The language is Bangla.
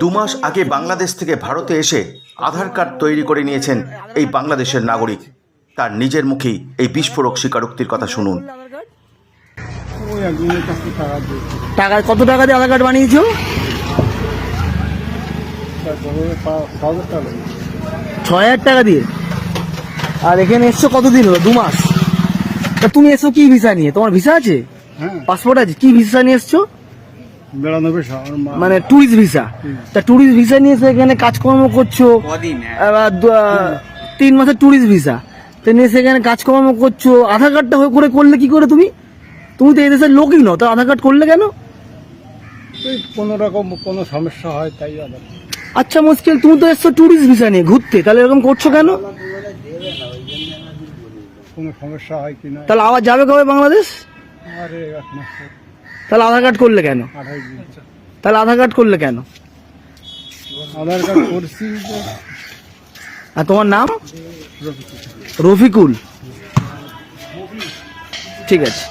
দু মাস আগে বাংলাদেশ থেকে ভারতে এসে আধার কার্ড তৈরি করে নিয়েছেন এই বাংলাদেশের নাগরিক। তার নিজের মুখেই এই বিস্ফোরক স্বীকারোক্তির কথা শুনুন। টাকা কত টাকা দিয়ে আধার কার্ড বানিয়েছো? ছ হাজার টাকা দিয়ে? আর এখানে এসছো কতদিন হলো? দু মাস। তা তুমি এসো কি ভিসা নিয়ে? তোমার ভিসা আছে? হ্যাঁ। পাসপোর্ট আছে? কি ভিসা নিয়ে এসছো? মানে ট্যুরিস্ট ভিসা তা ট্যুরিস্ট ভিসা নিয়ে এসে এখানে কাজকর্ম করছ? এবার তিন মাসের ট্যুরিস্ট ভিসা তো নিয়ে সেখানে কাজকর্ম করছ। আধার কার্ডটা হয়ে করে করলে কি করে তুমি? তুমি তো এই দেশের লোকই নও তো আধার কার্ড করলে কেন? কোনো রকম কোনো সমস্যা হয় তাই আবার। আচ্ছা মুশকিল তুমি তো এসছো ট্যুরিস্ট ভিসা নিয়ে ঘুরতে। তাহলে এরকম করছ কেন? কোনো সমস্যা হয় কি না? তাহলে আবার যাবে কবে বাংলাদেশ? আরে এক মাস তাহলে আধার কার্ড করলে কেন? তাহলে আধার কার্ড করলে কেন? আধার কার্ড করছি আর তোমার নাম? রফিকুল। ঠিক আছে।